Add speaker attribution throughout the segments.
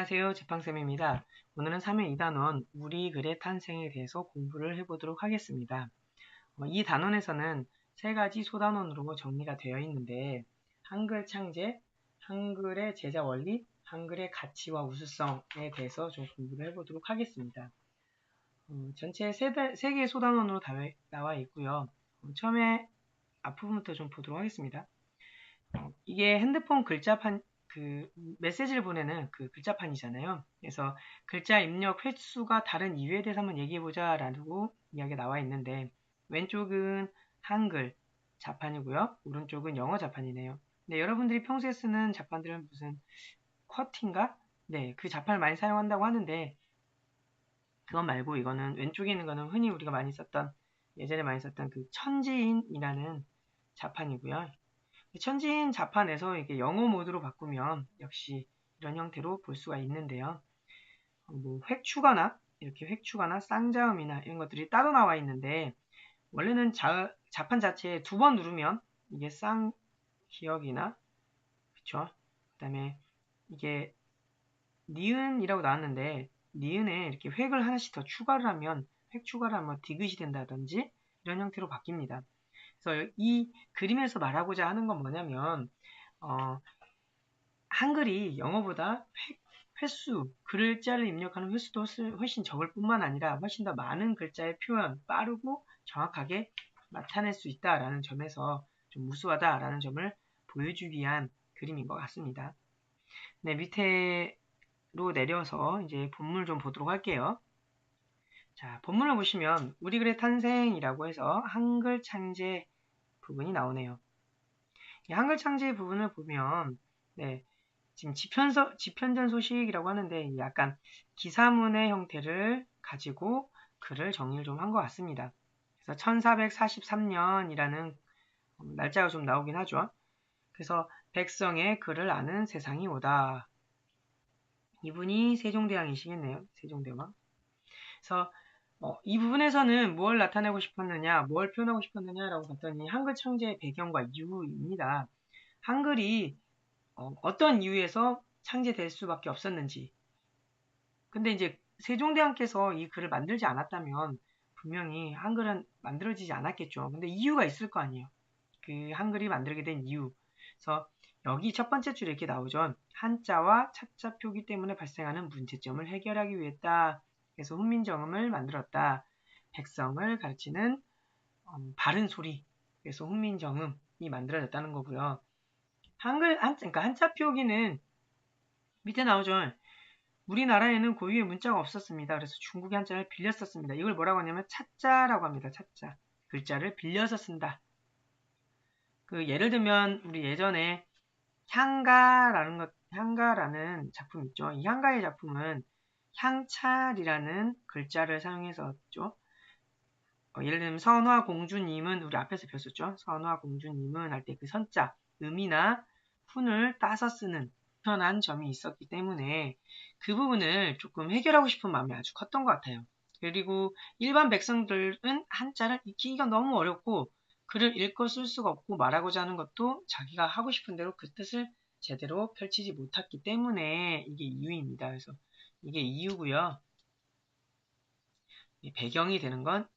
Speaker 1: 안녕하세요. 재팡쌤입니다. 오늘은 3회 2단원 우리 글의 탄생에 대해서 공부를 해보도록 하겠습니다. 어, 이 단원에서는 세 가지 소단원으로 정리가 되어 있는데 한글 창제, 한글의 제자 원리, 한글의 가치와 우수성에 대해서 좀 공부를 해보도록 하겠습니다. 어, 전체 세, 세 개의 소단원으로 나와 있고요. 어, 처음에 앞부분부터 좀 보도록 하겠습니다. 어, 이게 핸드폰 글자 판 그 메시지를 보내는 그 글자판이잖아요. 그래서 글자 입력 횟수가 다른 이유에 대해서 한번 얘기해보자 라고 이야기가 나와 있는데 왼쪽은 한글 자판이고요. 오른쪽은 영어 자판이네요. 네, 여러분들이 평소에 쓰는 자판들은 무슨 쿼티인가? 네, 그 자판을 많이 사용한다고 하는데 그건 말고 이거는 왼쪽에 있는 거는 흔히 우리가 많이 썼던 예전에 많이 썼던 그 천지인이라는 자판이고요. 천지인 자판에서 이게 영어 모드로 바꾸면 역시 이런 형태로 볼 수가 있는데요. 어, 뭐 획추가나 이렇게 획추가나 쌍자음이나 이런 것들이 따로 나와 있는데 원래는 자, 자판 자체에 두 번 누르면 이게 쌍 기억이나 그쵸? 그 다음에 이게 니은이라고 나왔는데 니은에 이렇게 획을 하나씩 더 추가를 하면 획 추가를 하면 디귿이 된다든지 이런 형태로 바뀝니다. 그래서 이 그림에서 말하고자 하는 건 뭐냐면 어, 한글이 영어보다 획, 수 글자를 입력하는 횟수도 훨씬 적을 뿐만 아니라 훨씬 더 많은 글자의 표현, 빠르고 정확하게 나타낼 수 있다라는 점에서 좀 우수하다라는 점을 보여주기 위한 그림인 것 같습니다. 네, 밑에로 내려서 이제 본문을 좀 보도록 할게요. 자, 본문을 보시면 우리 글의 탄생이라고 해서 한글 창제 부분이 나오네요. 이 한글 창제 부분을 보면 네, 지금 지편서, 지편전 소식이라고 하는데 약간 기사문의 형태를 가지고 글을 정리를 좀 한 것 같습니다. 그래서 1443년이라는 날짜가 좀 나오긴 하죠. 그래서 백성의 글을 아는 세상이 오다. 이분이 세종대왕이시겠네요. 세종대왕. 그래서 어, 이 부분에서는 뭘 나타내고 싶었느냐, 뭘 표현하고 싶었느냐라고 봤더니 한글 창제의 배경과 이유입니다. 한글이 어, 떤 이유에서 창제될 수밖에 없었는지. 근데 이제 세종대왕께서 이 글을 만들지 않았다면 분명히 한글은 만들어지지 않았겠죠. 근데 이유가 있을 거 아니에요. 그 한글이 만들게 된 이유. 그래서 여기 첫 번째 줄에 이렇게 나오죠. 한자와 차자 표기 때문에 발생하는 문제점을 해결하기 위했다. 그래서 훈민정음을 만들었다. 백성을 가르치는 음, 바른 소리. 그래서 훈민정음이 만들어졌다는 거고요. 한글 한 그러니까 한자 표기는 밑에 나오죠. 우리나라에는 고유의 문자가 없었습니다. 그래서 중국의 한자를 빌려 썼습니다. 이걸 뭐라고 하냐면 차자라고 합니다. 차자. 글자를 빌려서 쓴다. 그 예를 들면 우리 예전에 향가라는 것 향가라는 작품 있죠. 이 향가의 작품은 향찰이라는 글자를 사용해서 죠 어, 예를 들면 선화 공주님은 우리 앞에서 배웠었죠. 선화 공주님은 할 때 그 선자, 음이나 훈을 따서 쓰는 편한 점이 있었기 때문에 그 부분을 조금 해결하고 싶은 마음이 아주 컸던 것 같아요. 그리고 일반 백성들은 한자를 읽기가 너무 어렵고 글을 읽어 쓸 수가 없고 말하고자 하는 것도 자기가 하고 싶은 대로 그 뜻을 제대로 펼치지 못했기 때문에 이게 이유입니다. 그래서 이게 이유고요. 배경이 되는 건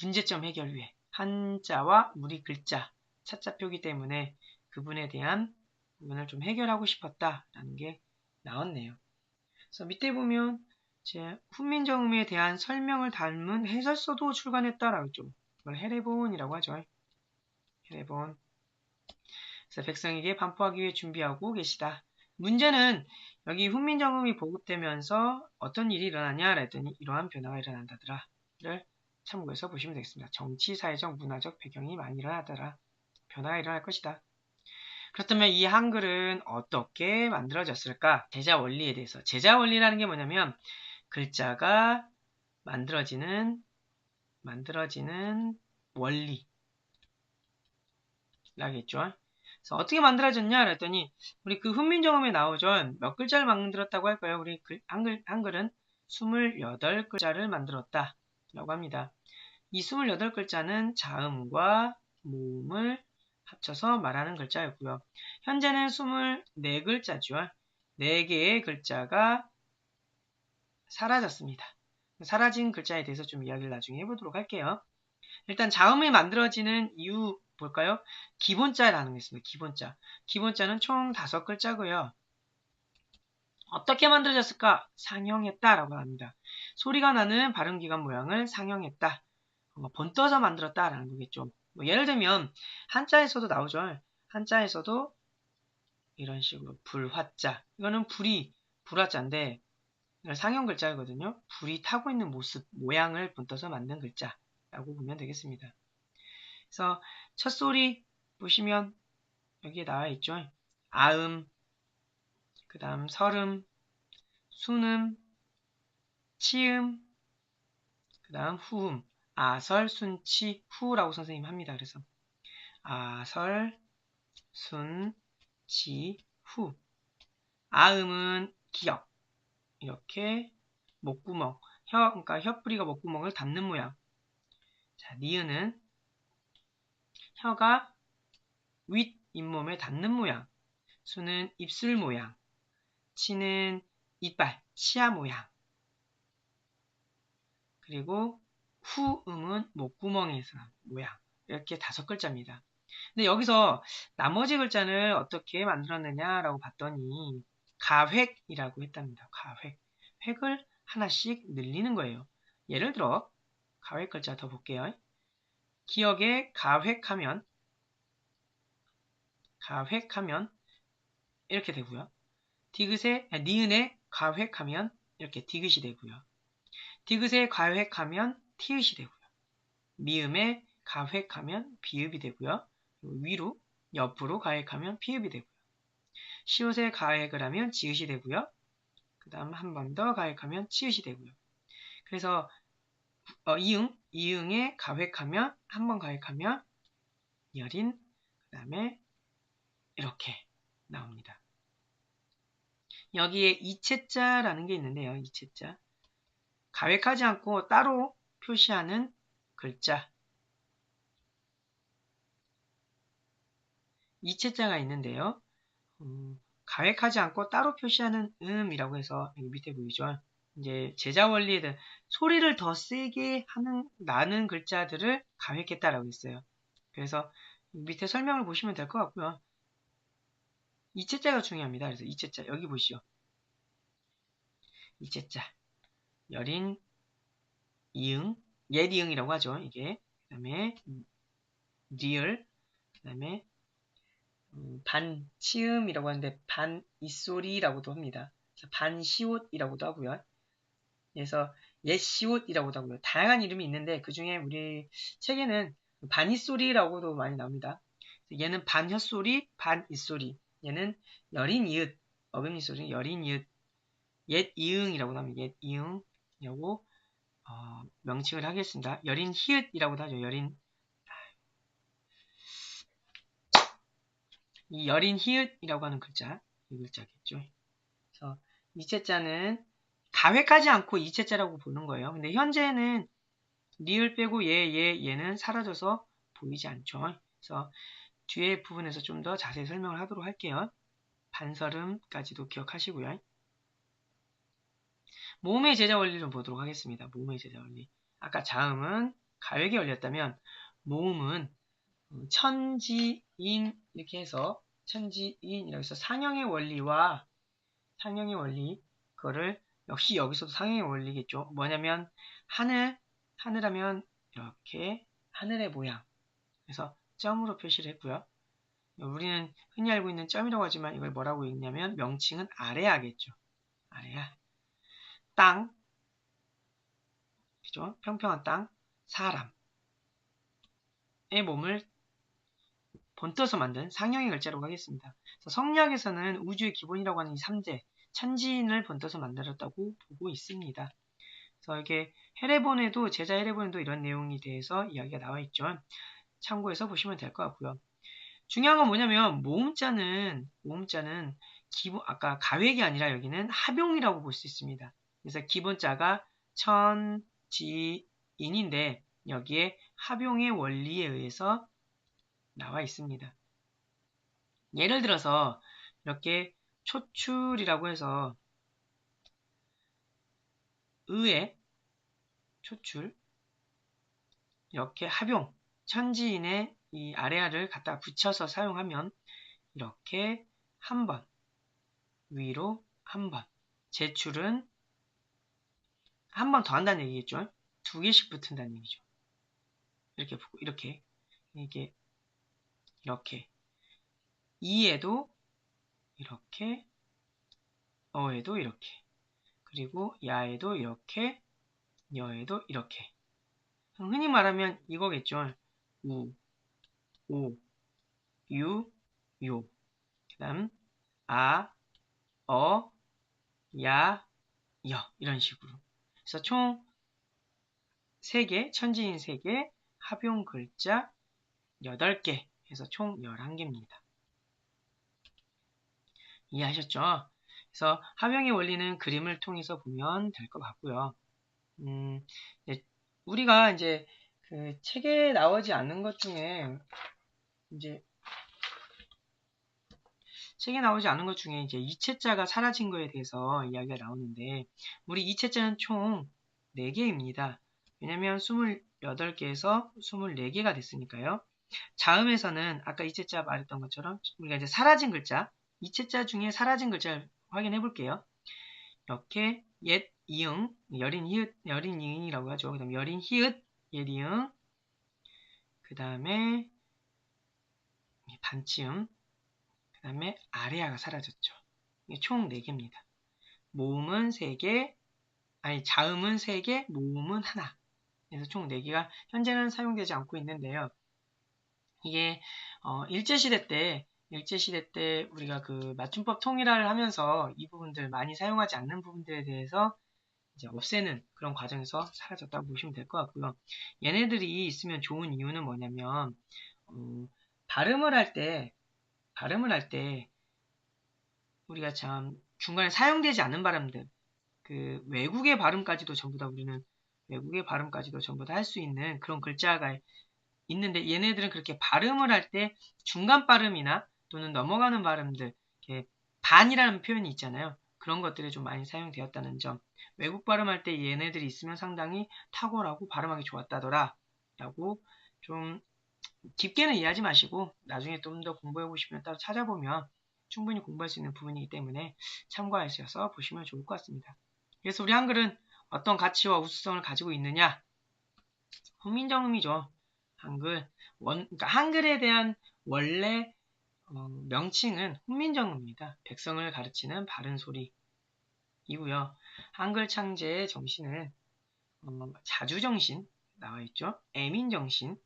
Speaker 1: 문제점 해결 위해 한자와 무리 글자 차자 표기 때문에 그분에 대한 부분을 좀 해결하고 싶었다라는 게 나왔네요. 그래서 밑에 보면 제 훈민정음에 대한 설명을 담은 해설서도 출간했다라고 했죠. 그걸 해례본이라고 하죠. 해례본. 그래서 백성에게 반포하기 위해 준비하고 계시다. 문제는 여기 훈민정음이 보급되면서 어떤 일이 일어나냐 그랬더니 이러한 변화가 일어난다더라 를 참고해서 보시면 되겠습니다. 정치, 사회적, 문화적 배경이 많이 일어나더라. 변화가 일어날 것이다. 그렇다면 이 한글은 어떻게 만들어졌을까? 제자 원리에 대해서. 제자 원리라는 게 뭐냐면 글자가 만들어지는 만들어지는 원리 라겠죠. 어떻게 만들어졌냐 그랬더니 우리 그 훈민정음에 나오죠. 몇 글자를 만들었다고 할까요? 우리 글, 한글, 한글은 28글자를 만들었다 라고 합니다. 이 28글자는 자음과 모음을 합쳐서 말하는 글자였고요. 현재는 24글자죠. 4개의 글자가 사라졌습니다. 사라진 글자에 대해서 좀 이야기를 나중에 해보도록 할게요. 일단 자음이 만들어지는 이유 볼까요? 기본자라는 게 있습니다. 기본자. 기본자는 총 다섯 글자고요. 어떻게 만들어졌을까? 상형했다라고 합니다. 소리가 나는 발음기관 모양을 상형했다. 본떠서 만들었다라는 거겠죠. 뭐 예를 들면 한자에서도 나오죠. 한자에서도 이런 식으로 불화자. 이거는 불이 불화자인데 상형 글자거든요. 불이 타고 있는 모습, 모양을 본떠서 만든 글자라고 보면 되겠습니다. 그래서 첫 소리 보시면 여기에 나와 있죠. 아음, 그 다음 설음, 순음, 치음, 그 다음 후음, 아설, 순 치, 후라고 선생님 합니다. 그래서 아설, 순, 치, 후. 아음은 기역. 이렇게 목구멍, 혀, 그러니까 혀뿌리가 목구멍을 닿는 모양. 자, 니은은 혀가 윗 잇몸에 닿는 모양. 수는 입술 모양. 치는 이빨, 치아 모양. 그리고 후음은 목구멍에서 모양. 이렇게 다섯 글자입니다. 근데 여기서 나머지 글자는 어떻게 만들었느냐라고 봤더니 가획이라고 했답니다. 가획. 획을 하나씩 늘리는 거예요. 예를 들어 가획 글자 더 볼게요. 기억에 가획하면 가획하면 이렇게 되고요. 디귿에 아, 니은에 가획하면 이렇게 디귿이 되고요. 디귿에 가획하면 티읕이 되고요. 미음에 가획하면 비읍이 되고요. 위로 옆으로 가획하면 피읍이 되고요. 시옷에 가획을 하면 지읒이 되고요. 그 다음 한 번 더 가획하면 치읒이 되고요. 그래서 어, 이응, 이응에 가획하면 한 번 가획하면 여린, 그 다음에 이렇게 나옵니다. 여기에 이체자라는 게 있는데요. 이체자. 가획하지 않고 따로 표시하는 글자. 이체자가 있는데요. 음, 가획하지 않고 따로 표시하는 음이라고 해서 여기 밑에 보이죠. 이제 제자 원리에 대한 소리를 더 세게 하는 나는 글자들을 가획했다라고 했어요. 그래서 밑에 설명을 보시면 될 것 같고요. 이체자가 중요합니다. 그래서 이체자 여기 보시오. 이체자 여린 이응 옛 이응이라고 하죠. 이게 그 다음에 리을 그 다음에 음, 반치음이라고 하는데 반이소리라고도 합니다. 반시옷이라고도 하고요. 그래서 옛시옷이라고도 하고요. 다양한 이름이 있는데 그 중에 우리 책에는 반이소리라고도 많이 나옵니다. 얘는 반혀소리, 반이소리. 얘는 여린 이읒, 어금니 소리 여린 이읒, 옛 이응이라고 합니다. 옛 이응이라고 어, 명칭을 하겠습니다. 여린 히읗이라고도 하죠. 여린 이 여린 히읗이라고 하는 글자, 이 글자겠죠. 그래서 이체자는 가획하지 않고 이체자라고 보는 거예요. 근데 현재는 리을 빼고 얘, 얘, 얘는 사라져서 보이지 않죠. 그래서 뒤에 부분에서 좀 더 자세히 설명을 하도록 할게요. 반설음까지도 기억하시고요. 모음의 제자 원리를 좀 보도록 하겠습니다. 모음의 제자 원리. 아까 자음은 가획에 올렸다면 모음은 천지인 이렇게 해서 천지인이라고 해서 상형의 원리와 상형의 원리 그거를 역시 여기서도 상형의 원리겠죠. 뭐냐면 하늘 하늘하면 이렇게 하늘의 모양 그래서 점으로 표시를 했고요. 우리는 흔히 알고 있는 점이라고 하지만 이걸 뭐라고 읽냐면 명칭은 아래야겠죠. 아래야. 땅. 그죠? 평평한 땅. 사람의 몸을 본떠서 만든 상형의 글자라고 하겠습니다. 성리학에서는 우주의 기본이라고 하는 이 3대 천지인을 본떠서 만들었다고 보고 있습니다. 그래서 이게 헤레본에도 제자 헤레본에도 이런 내용에 대해서 이야기가 나와 있죠. 참고해서 보시면 될 것 같고요. 중요한 건 뭐냐면 모음자는 모음자는 기본 아까 가획이 아니라 여기는 합용이라고 볼 수 있습니다. 그래서 기본자가 천지인인데 여기에 합용의 원리에 의해서 나와 있습니다. 예를 들어서 이렇게 초출이라고 해서 의의 초출 이렇게 합용 천지인의 이 아래아를 갖다 붙여서 사용하면 이렇게 한 번 위로 한 번 제출은 한 번 더 한다는 얘기겠죠. 두 개씩 붙은다는 얘기죠. 이렇게 붙고 이렇게 이게 이렇게 이에도 이렇게 어에도 이렇게 그리고 야에도 이렇게 여에도 이렇게 흔히 말하면 이거겠죠. 우, 오, 유, 요. 그 다음, 아, 어, 야, 여. 이런 식으로. 그래서 총 3개, 천지인 3개, 합용 글자 8개 해서 총 11개입니다. 이해하셨죠? 그래서 합용의 원리는 그림을 통해서 보면 될 것 같고요. 음, 우리가 이제 그 책에 나오지 않는 것 중에 이제 책에 나오지 않은 것 중에 이제 이체자가 사라진 거에 대해서 이야기가 나오는데 우리 이체자는 총 4개입니다. 왜냐면 28개에서 24개가 됐으니까요. 자음에서는 아까 이체자 말했던 것처럼 우리가 이제 사라진 글자, 이체자 중에 사라진 글자를 확인해 볼게요. 이렇게 옛 이응, 여린 히읗, 여린 이응이라고 하죠. 그 다음에 여린 히읗, 옛 이응, 그 다음에 반치음, 그 다음에 아래아가 사라졌죠. 총 4개입니다. 모음은 3개, 아니 자음은 3개, 모음은 하나. 그래서 총 4개가 현재는 사용되지 않고 있는데요. 이게 어, 일제시대 때 일제시대 때 우리가 그 맞춤법 통일화를 하면서 이 부분들 많이 사용하지 않는 부분들에 대해서 이제 없애는 그런 과정에서 사라졌다고 보시면 될 것 같고요. 얘네들이 있으면 좋은 이유는 뭐냐면 어, 발음을 할 때 발음을 할 때 우리가 참 중간에 사용되지 않는 발음들 그 외국의 발음까지도 전부 다 우리는 외국의 발음까지도 전부 다 할 수 있는 그런 글자가 있는데 얘네들은 그렇게 발음을 할 때 중간 발음이나 또는 넘어가는 발음들 반이라는 표현이 있잖아요. 그런 것들이 좀 많이 사용되었다는 점. 외국 발음할 때 얘네들이 있으면 상당히 탁월하고 발음하기 좋았다더라. 라고 좀 깊게는 이해하지 마시고 나중에 좀 더 공부해 보시면 따로 찾아보면 충분히 공부할 수 있는 부분이기 때문에 참고하셔서 보시면 좋을 것 같습니다. 그래서 우리 한글은 어떤 가치와 우수성을 가지고 있느냐? 훈민정음이죠. 한글. 원, 그러니까 한글에 대한 원래 어, 명칭은 훈민정음입니다. 백성을 가르치는 바른 소리 이고요. 한글 창제의 정신은 어, 자주정신 나와 있죠. 애민정신,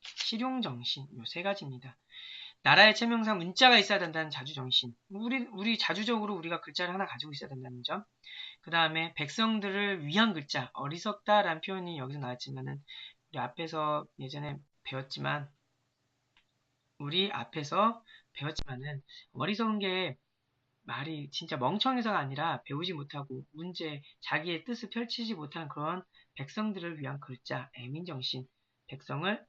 Speaker 1: 실용정신 이세 가지입니다. 나라의 체명상 문자가 있어야 된다는 자주정신. 우리 우리 자주적으로 우리가 글자를 하나 가지고 있어야 된다는 점. 그 다음에 백성들을 위한 글자 어리석다라는 표현이 여기서 나왔지만은 우리 앞에서 예전에 배웠지만 우리 앞에서 배웠지만은 어리석은 게 말이 진짜 멍청해서가 아니라 배우지 못하고 문제 자기의 뜻을 펼치지 못하는 그런 백성들을 위한 글자 애민정신 백성을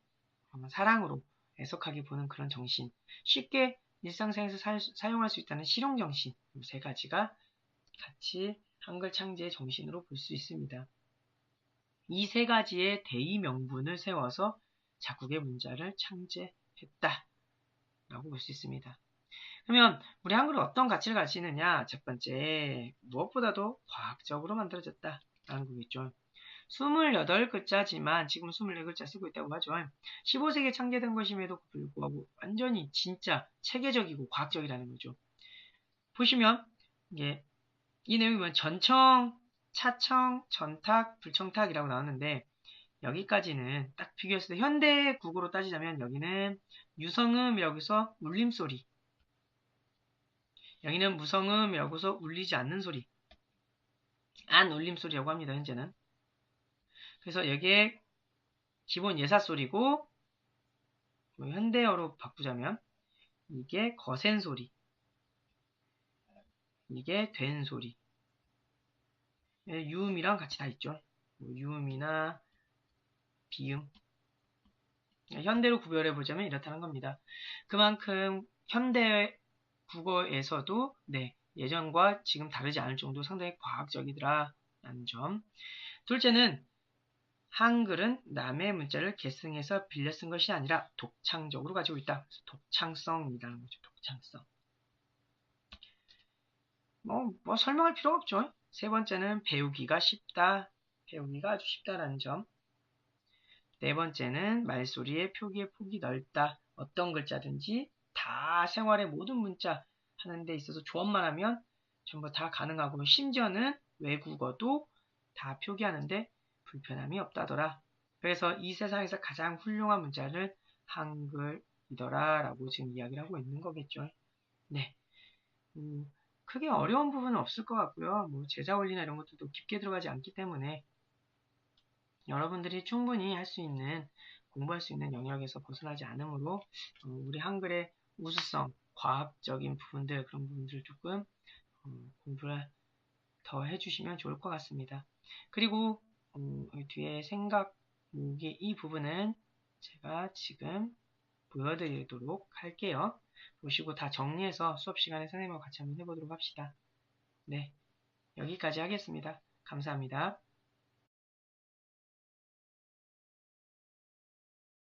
Speaker 1: 사랑으로 애석하게 보는 그런 정신 쉽게 일상생에서 사, 용할수 있다는 실용정신 이세 가지가 같이 한글 창제의 정신으로 볼 수 있습니다. 이 세 가지의 대의 명분을 세워서 자국의 문자를 창제했다. 라고 볼 수 있습니다. 그러면 우리 한글은 어떤 가치를 가지느냐? 첫 번째, 무엇보다도 과학적으로 만들어졌다. 라는 거겠죠. 28글자지만 지금 24글자 쓰고 있다고 하죠. 15세기에 창제된 것임에도 불구하고 완전히 진짜 체계적이고 과학적이라는 거죠. 보시면 이게 이 내용이 보면 전청, 차청, 전탁, 불청탁이라고 나왔는데 여기까지는 딱 비교했을 때 현대 국어로 따지자면 여기는 유성음이라고 해서 울림소리 여기는 무성음이라고 해서 울리지 않는 소리 안 울림소리라고 합니다. 현재는 그래서 여기에 기본 예사소리고 현대어로 바꾸자면 이게 거센 소리 이게 된 소리 예, 유음이랑 같이 다 있죠. 뭐 유음이나 비음 현대로 구별해 보자면 이렇다는 겁니다. 그만큼 현대 국어에서도 네 예전과 지금 다르지 않을 정도 상당히 과학적이더라 라는 점. 둘째는 한글은 남의 문자를 계승해서 빌려 쓴 것이 아니라 독창적으로 가지고 있다. 독창성이라는 거죠. 독창성. 뭐, 뭐 설명할 필요 없죠. 세 번째는 배우기가 쉽다. 배우기가 아주 쉽다라는 점. 네 번째는 말소리의 표기의 폭이 넓다. 어떤 글자든지 다 생활의 모든 문자 하는 데 있어서 조언만 하면 전부 다 가능하고 심지어는 외국어도 다 표기하는데 불편함이 없다더라. 그래서 이 세상에서 가장 훌륭한 문자를 한글이더라 라고 지금 이야기를 하고 있는 거겠죠. 네. 음, 크게 어려운 부분은 없을 것 같고요. 뭐 제자 원리나 이런 것들도 깊게 들어가지 않기 때문에 여러분들이 충분히 할 수 있는 공부할 수 있는 영역에서 벗어나지 않으므로 어, 우리 한글의 우수성, 과학적인 부분들 그런 부분들을 조금 어, 공부를 더 해주시면 좋을 것 같습니다. 그리고 음, 뒤에 생각 모기 이 부분은 제가 지금 보여드리도록 할게요. 보시고 다 정리해서 수업 시간에 선생님과 같이 한번 해보도록 합시다. 네, 여기까지 하겠습니다. 감사합니다.